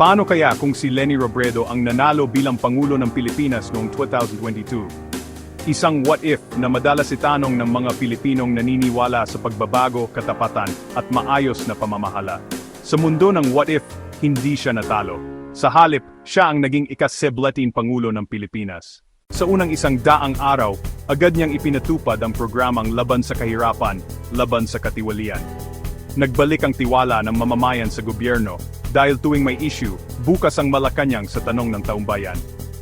Paano kaya kung si Leni Robredo ang nanalo bilang Pangulo ng Pilipinas noong 2022? Isang what if na madalas itanong ng mga Pilipinong naniniwala sa pagbabago, katapatan, at maayos na pamamahala. Sa mundo ng what if, hindi siya natalo. Sa halip, siya ang naging ikaseblatin Pangulo ng Pilipinas. Sa unang isang daang araw, agad niyang ipinatupad ang programang Laban sa Kahirapan, Laban sa Katiwalian. Nagbalik ang tiwala ng mamamayan sa gobyerno dahil tuwing may issue, bukas ang Malacanang sa tanong ng taumbayan.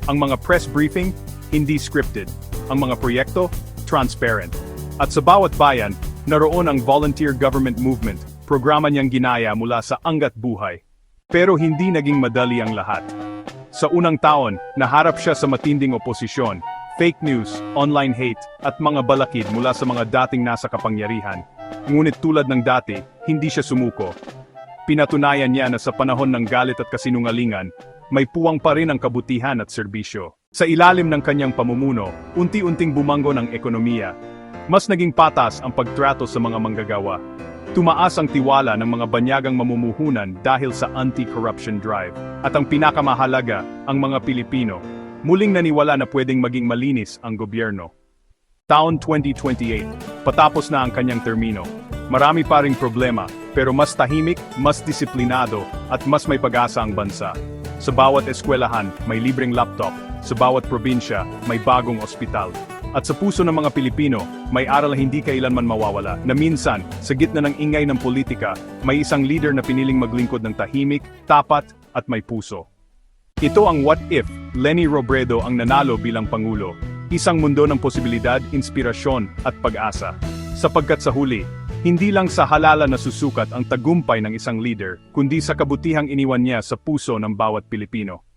Ang mga press briefing, hindi scripted. Ang mga proyekto, transparent. At sa bawat bayan, naroon ang volunteer government movement, programa niyang ginaya mula sa Angat Buhay. Pero hindi naging madali ang lahat. Sa unang taon, naharap siya sa matinding oposisyon, fake news, online hate, at mga balakid mula sa mga dating nasa kapangyarihan. Ngunit tulad ng dati, hindi siya sumuko. Pinatunayan niya na sa panahon ng galit at kasinungalingan, may puwang pa rin ang kabutihan at serbisyo. Sa ilalim ng kanyang pamumuno, unti-unting bumanggo ng ekonomiya. Mas naging patas ang pagtrato sa mga manggagawa. Tumaas ang tiwala ng mga banyagang mamumuhunan dahil sa anti-corruption drive. At ang pinakamahalaga, ang mga Pilipino. Muling naniwala na pwedeng maging malinis ang gobyerno. Taon 2028, patapos na ang kanyang termino. Marami pa ring problema, pero mas tahimik, mas disiplinado, at mas may pag-asa ang bansa. Sa bawat eskwelahan, may libreng laptop. Sa bawat probinsya, may bagong ospital. At sa puso ng mga Pilipino, may aral hindi kailanman mawawala, na minsan, sa gitna ng ingay ng politika, may isang leader na piniling maglingkod ng tahimik, tapat, at may puso. Ito ang what if Lenny Robredo ang nanalo bilang Pangulo. Isang mundo ng posibilidad, inspirasyon, at pag-asa. Sapagkat sa huli, hindi lang sa halala na susukat ang tagumpay ng isang leader, kundi sa kabutihang iniwan niya sa puso ng bawat Pilipino.